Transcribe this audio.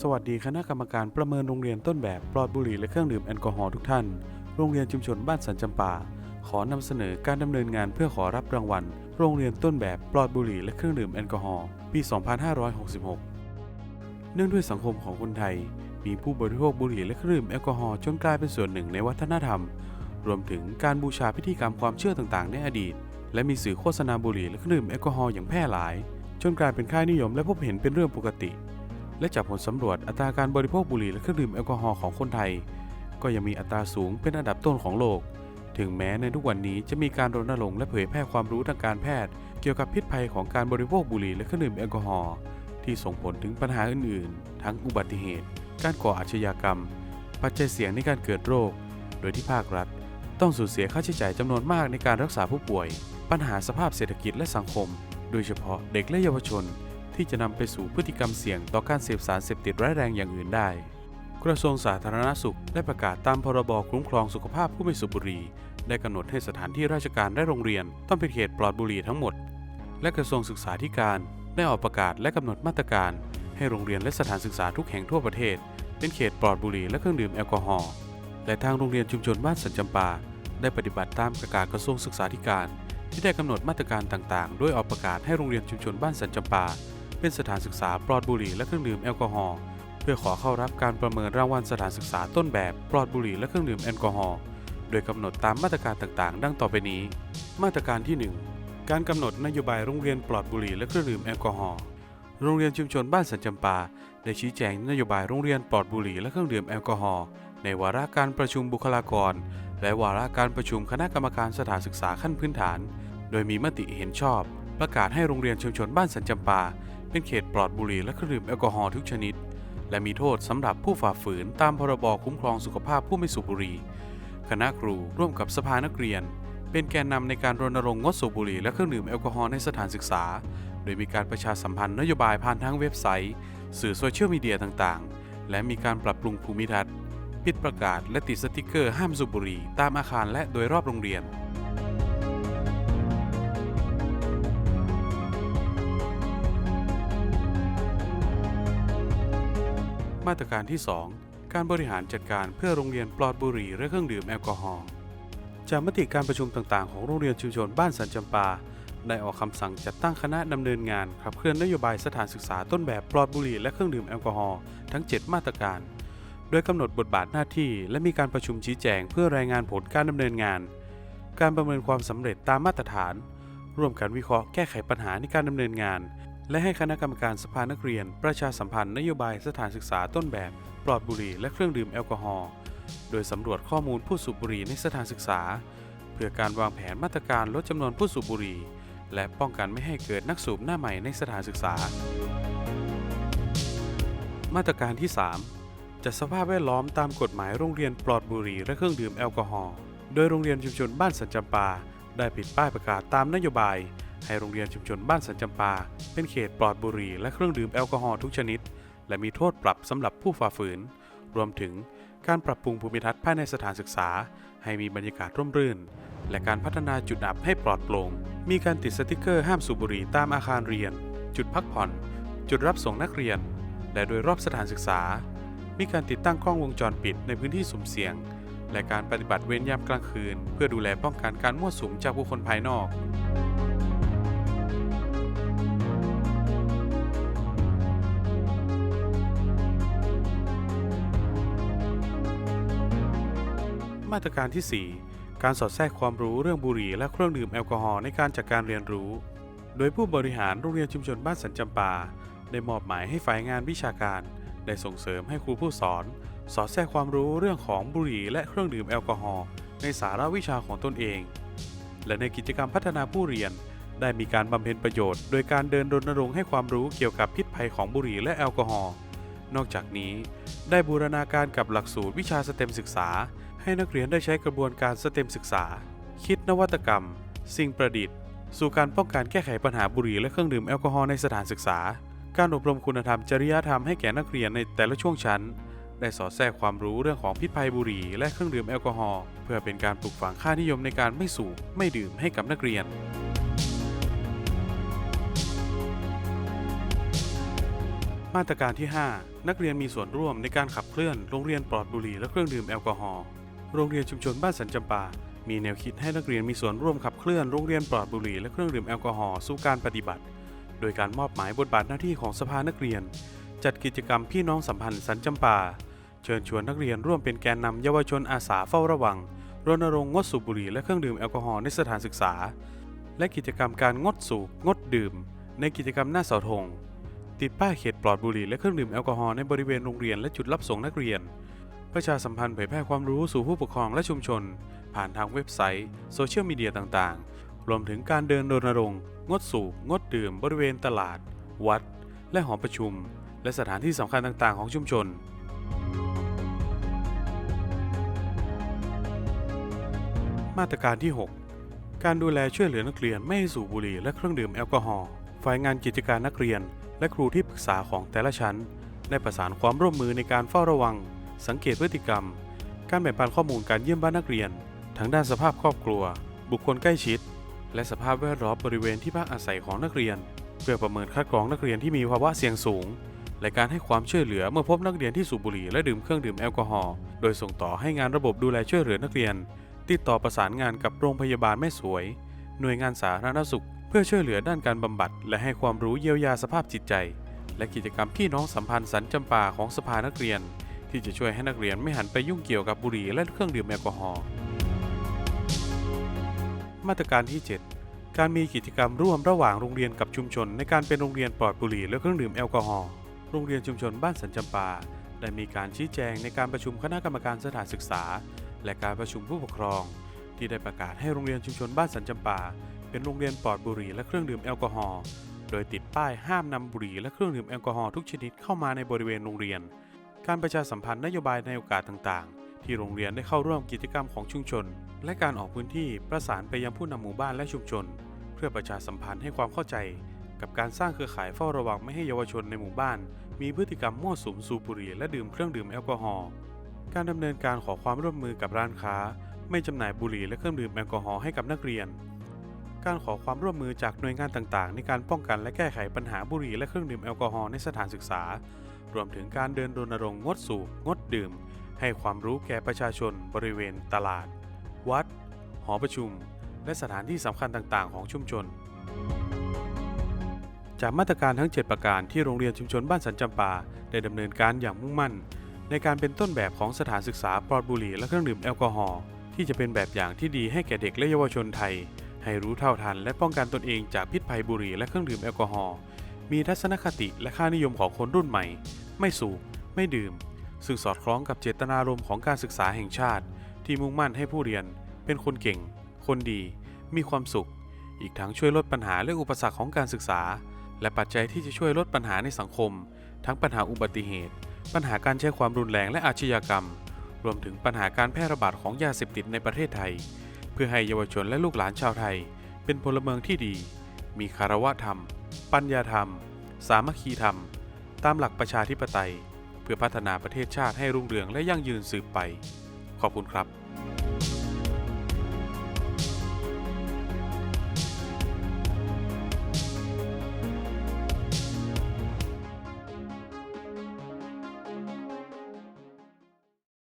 สวัสดีคณะกรรมการประเมินโรงเรียนต้นแบบปลอดบุหรี่และเครื่องดื่มแอลกอฮอล์ทุกท่าน โรงเรียนชุมชนบ้านสันจำปา ขอนำเสนอการดำเนินงานเพื่อขอรับรางวัล โรงเรียนต้นแบบปลอดบุหรี่และเครื่องดื่มแอลกอฮอล์ปี 2566 เนื่องด้วยสังคมของคนไทย มีผู้บริโภคบุหรี่และเครื่องดื่มแอลกอฮอล์จนกลายเป็นส่วนหนึ่งในวัฒนธรรม รวมถึงการบูชาพิธีกรรมความเชื่อต่างๆ ในอดีต และมีสื่อโฆษณาบุหรี่และเครื่องดื่มแอลกอฮอล์อย่างแพร่หลาย จนกลายเป็นค่านิยมและพบเห็นเป็นเรื่องปกติ และจากผลสำรวจอัตราการบริโภคบุหรี่และเครื่องดื่มแอลกอฮอล์ของคนไทย ก็ยังมีอัตราสูงเป็นอันดับต้นของโลก ถึงแม้ในทุกวันนี้จะมีการรณรงค์และเผยแพร่ความรู้ทางการแพทย์ เกี่ยวกับพิษภัยของการบริโภคบุหรี่และเครื่องดื่มแอลกอฮอล์ที่ส่งผลถึงปัญหาอื่น ๆ ทั้งอุบัติเหตุ การก่ออาชญากรรม ปัจจัยเสี่ยงในการเกิดโรค โดยที่ภาครัฐ ต้องสูญเสียค่าใช้จ่ายจำนวนมากในการรักษาผู้ป่วย ปัญหาสภาพเศรษฐกิจและสังคม โดยเฉพาะเด็กและเยาวชน ที่จะนำไปสู่พฤติกรรมเสี่ยงต่อการเสพสารเสพติดร้ายแรงอย่างอื่นได้ กระทรวงสาธารณสุขได้ประกาศตามพรบคุ้มครองสุขภาพผู้ไม่สูบบุหรี่ได้กำหนดให้สถานที่ราชการและโรงเรียนต้องเป็นเขตปลอดบุหรี่ทั้งหมด และกระทรวงศึกษาธิการได้ออกประกาศและกำหนดมาตรการ ให้โรงเรียนและสถานศึกษาทุกแห่งทั่วประเทศ เป็นเขตปลอดบุหรี่และเครื่องดื่มแอลกอฮอล์และทางโรงเรียนชุมชนบ้านสันจำปา ได้ปฏิบัติตามประกาศกระทรวงศึกษาธิการ ที่ได้กำหนดมาตรการต่างๆโดยออกประกาศให้โรงเรียนชุมชนบ้านสันจำปา เป็นสถานศึกษาปลอดบุหรี่และเครื่องดื่มแอลกอฮอล์เพื่อขอเข้ารับการประเมินรางวัลสถานศึกษาต้นแบบปลอดบุหรี่และเครื่องดื่มแอลกอฮอล์โดยกำหนดตามมาตรการต่างๆ ดังต่อไปนี้ มาตรการที่ 1 การกำหนดนโยบายโรงเรียนปลอดบุหรี่และเครื่องดื่มแอลกอฮอล์โรงเรียนชุมชนบ้านสันจำปา ได้ชี้แจงนโยบายโรงเรียนปลอดบุหรี่และเครื่องดื่มแอลกอฮอล์ในวาระการประชุมบุคลากร และวาระการประชุมคณะกรรมการสถานศึกษาขั้นพื้นฐาน โดยมีมติเห็นชอบ ประกาศให้โรงเรียนชุมชนบ้านสันจำปา เป็นเขตปลอดบุหรี่และเครื่องดื่มแอลกอฮอล์ทุกชนิด และมีโทษสำหรับผู้ฝ่าฝืนตามพรบคุ้มครองสุขภาพผู้ไม่สูบบุหรี่คณะครูร่วมกับสภานักเรียน เป็นแกนนำในการรณรงค์งดสูบบุหรี่และเครื่องดื่มแอลกอฮอล์ในสถานศึกษา โดยมีการประชาสัมพันธ์นโยบายผ่านทางเว็บไซต์ สื่อโซเชียลมีเดียต่างๆ และมีการปรับปรุงภูมิทัศน์ ปิดประกาศและติดสติกเกอร์ห้ามสูบบุหรี่ตามอาคารและโดยรอบโรงเรียน มาตรการที่ 2 การบริหารจัดการเพื่อโรงเรียนปลอดบุหรี่และเครื่องดื่มแอลกอฮอล์จากมติการประชุมต่างๆ ของโรงเรียนชุมชนบ้านสันจำปา ได้ออกคำสั่งจัดตั้งคณะดำเนินงานขับเคลื่อนนโยบายสถานศึกษาต้นแบบปลอดบุหรี่และเครื่องดื่มแอลกอฮอล์ทั้ง 7 มาตรการ โดยกำหนดบทบาทหน้าที่ และมีการประชุมชี้แจงเพื่อรายงานผลการดำเนินงาน การประเมินความสำเร็จตามมาตรฐาน ร่วมกันวิเคราะห์แก้ไขปัญหาในการดำเนินงาน และให้คณะกรรมการสภานักเรียน ประชาสัมพันธ์นโยบายสถานศึกษาต้นแบบ ปลอดบุหรี่และเครื่องดื่มแอลกอฮอล์โดยสำรวจข้อมูลผู้สูบบุหรี่ในสถานศึกษา เพื่อการวางแผนมาตรการลดจำนวนผู้สูบบุหรี่และป้องกันไม่ให้เกิดนักสูบหน้าใหม่ในสถานศึกษา มาตรการที่ 3 จัดสภาพแวดล้อมตามกฎหมายโรงเรียนปลอดบุหรี่และเครื่องดื่มแอลกอฮอล์ โดยโรงเรียนชุมชนบ้านสันจำปา ได้ปิดป้ายประกาศตามนโยบาย ให้โรงเรียนชุมชนบ้านสันจำปา เป็นเขตปลอดบุหรี่และเครื่องดื่มแอลกอฮอล์ทุกชนิด และมีโทษปรับสำหรับผู้ฝ่าฝืน รวมถึงการปรับปรุงภูมิทัศน์ภายในสถานศึกษา ให้มีบรรยากาศร่มรื่น และการพัฒนาจุดอับให้ปลอดโปร่ง มีการติดสติกเกอร์ห้ามสูบบุหรี่ตามอาคารเรียน จุดพักผ่อน จุดรับส่งนักเรียน และโดยรอบสถานศึกษา มีการติดตั้งกล้องวงจรปิดในพื้นที่สุ่มเสี่ยง และการปฏิบัติเวรยามกลางคืน เพื่อดูแลป้องกันการมั่วสุมจากบุคคลภายนอกมาตรการที่ 4 การสอดแทรกความรู้เรื่องบุหรี่และเครื่องดื่มแอลกอฮอล์ในการจัดการเรียนรู้ โดยผู้บริหารโรงเรียนชุมชนบ้านสันจำปา ได้มอบหมายให้ฝ่ายงานวิชาการ ได้ส่งเสริมให้ครูผู้สอน สอดแทรกความรู้เรื่องของบุหรี่และเครื่องดื่มแอลกอฮอล์ในสาระวิชาของตนเอง และในกิจกรรมพัฒนาผู้เรียน ได้มีการบำเพ็ญประโยชน์ โดยการเดินรณรงค์ให้ความรู้เกี่ยวกับพิษภัยของบุหรี่และแอลกอฮอล์นอกจากนี้ ได้บูรณาการกับหลักสูตรวิชาสเต็มศึกษา ให้นักเรียนได้ใช้กระบวนการสเต็มศึกษา คิดนวัตกรรม สิ่งประดิษฐ์ สู่การป้องกันแก้ไขปัญหาบุหรี่และเครื่องดื่มแอลกอฮอล์ในสถานศึกษา การอบรมคุณธรรมจริยธรรมให้แก่นักเรียนในแต่ละช่วงชั้น ได้สอดแทรกความรู้เรื่องของพิษภัยบุหรี่และเครื่องดื่มแอลกอฮอล์เพื่อเป็นการปลูกฝังค่านิยมในการไม่สูบไม่ดื่มให้กับนักเรียน มาตรการที่ 5 นักเรียนมีส่วนร่วมในการขับเคลื่อนโรงเรียนปลอดบุหรี่และเครื่องดื่มแอลกอฮอล์โรงเรียนชุมชนบ้านสันจำปา มีแนวคิดให้นักเรียนมีส่วนร่วมขับเคลื่อนโรงเรียนปลอดบุหรี่และเครื่องดื่มแอลกอฮอล์สู่การปฏิบัติ โดยการมอบหมายบทบาทหน้าที่ของสภานักเรียน จัดกิจกรรมพี่น้องสัมพันธ์สันจำปา เชิญชวนนักเรียนร่วมเป็นแกนนำเยาวชนอาสาเฝ้าระวัง รณรงค์งดสูบบุหรี่และเครื่องดื่มแอลกอฮอล์ในสถานศึกษา และกิจกรรมการงดสูบงดดื่ม ในกิจกรรมหน้าเสาธงติดป้ายเขตปลอดบุหรี่และเครื่องดื่มแอลกอฮอล์ในบริเวณโรงเรียนและจุดรับส่งนักเรียน ประชาสัมพันธ์เผยแพร่ความรู้สู่ผู้ปกครองและชุมชน ผ่านทางเว็บไซต์ โซเชียลมีเดียต่างๆ รวมถึงการเดินรณรงค์ งดสูบ งดดื่ม บริเวณตลาด วัด และหอประชุม และสถานที่สำคัญต่าง ๆ ของชุมชน มาตรการที่ 6 การดูแลช่วยเหลือนักเรียนไม่ให้สูบบุหรี่และเครื่องดื่มแอลกอฮอล์ ฝ่ายงานกิจการนักเรียน และครูที่ปรึกษาของแต่ละชั้น ได้ประสานความร่วมมือในการเฝ้าระวัง สังเกตพฤติกรรม การแบ่งปันข้อมูลการเยี่ยมบ้านนักเรียน ทั้งด้านสภาพครอบครัว บุคคลใกล้ชิด และสภาพแวดล้อมบริเวณที่พักอาศัยของนักเรียน เพื่อประเมินคัดกรองนักเรียนที่มีภาวะเสี่ยงสูง และการให้ความช่วยเหลือเมื่อพบนักเรียนที่สูบบุหรี่และดื่มเครื่องดื่มแอลกอฮอล์โดยส่งต่อให้งานระบบดูแลช่วยเหลือนักเรียน ติดต่อประสานงานกับโรงพยาบาลแม่สวย หน่วยงานสาธารณสุข เพื่อช่วยเหลือด้านการบำบัด และให้ความรู้เยียวยาสภาพจิตใจ และกิจกรรมพี่น้องสัมพันธ์สันจำปาของสภานักเรียน ที่จะช่วยให้นักเรียนไม่หันไปยุ่งเกี่ยวกับบุหรี่และเครื่องดื่มแอลกอฮอล์ มาตรการที่ 7 การมีกิจกรรมร่วมระหว่างโรงเรียนกับชุมชน ในการเป็นโรงเรียนปลอดบุหรี่และเครื่องดื่มแอลกอฮอล์ โรงเรียนชุมชนบ้านสันจำปา ได้มีการชี้แจงในการประชุมคณะกรรมการสถานศึกษา และการประชุมผู้ปกครอง ที่ได้ประกาศให้โรงเรียนชุมชนบ้านสันจำปา เป็นโรงเรียนปลอดบุหรี่และเครื่องดื่มแอลกอฮอล์ โดยติดป้ายห้ามนำบุหรี่และเครื่องดื่มแอลกอฮอล์ทุกชนิดเข้ามาในบริเวณโรงเรียน การประชาสัมพันธ์นโยบายในโอกาสต่างๆ ที่โรงเรียนได้เข้าร่วมกิจกรรมของชุมชน และการออกพื้นที่ประสานไปยังผู้นำหมู่บ้านและชุมชน เพื่อประชาสัมพันธ์ให้ความเข้าใจ กับการสร้างเครือข่ายเฝ้าระวังไม่ให้เยาวชนในหมู่บ้าน มีพฤติกรรมมั่วสุมสูบบุหรี่และดื่มเครื่องดื่มแอลกอฮอล์การดำเนินการขอความร่วมมือกับร้านค้า ไม่จำหน่ายบุหรี่และเครื่องดื่มแอลกอฮอล์ให้กับนักเรียน การขอความร่วมมือจากหน่วยงานต่างๆ ในการป้องกันและแก้ไขปัญหาบุหรี่และเครื่องดื่มแอลกอฮอล์ในสถานศึกษารวมถึงการเดินรณรงค์งดสูบงดดื่ม ให้ความรู้แก่ประชาชนบริเวณตลาด วัด หอประชุม และสถานที่สำคัญต่างๆ ของชุมชน จากมาตรการทั้ง 7 ประการที่โรงเรียนชุมชนบ้านสันจำปา ได้ดำเนินการอย่างมุ่งมั่น ในการเป็นต้นแบบของสถานศึกษาปลอดบุหรี่และเครื่องดื่มแอลกอฮอล์ที่จะเป็นแบบอย่างที่ดีให้แก่เด็กและเยาวชนไทย ให้รู้เท่าทัน และป้องกันตนเองจากพิษภัยบุหรี่และเครื่องดื่มแอลกอฮอล์มีทัศนคติและค่านิยมของคนรุ่นใหม่ ไม่สูบไม่ดื่ม ซึ่งสอดคล้องกับเจตนารมณ์ของการศึกษาแห่งชาติ ที่มุ่งมั่นให้ผู้เรียน เป็นคนเก่ง คนดี มีความสุข อีกทั้งช่วยลดปัญหาและอุปสรรคของการศึกษา และปัจจัยที่จะช่วยลดปัญหาในสังคม ทั้งปัญหาอุบัติเหตุ ปัญหาการใช้ความรุนแรงและอาชญากรรม รวมถึงปัญหาการแพร่ระบาดของยาเสพติดในประเทศไทย เพื่อให้เยาวชนและลูกหลานชาวไทย เป็นพลเมืองที่ดี มีคารวะธรรม ปัญญาธรรม สามัคคีธรรม ตามหลักประชาธิปไตย พื่อพัฒนาประเทศชาติให้รุ่งเรืองและยั่งยืนสืบไป ขอบคุณครับ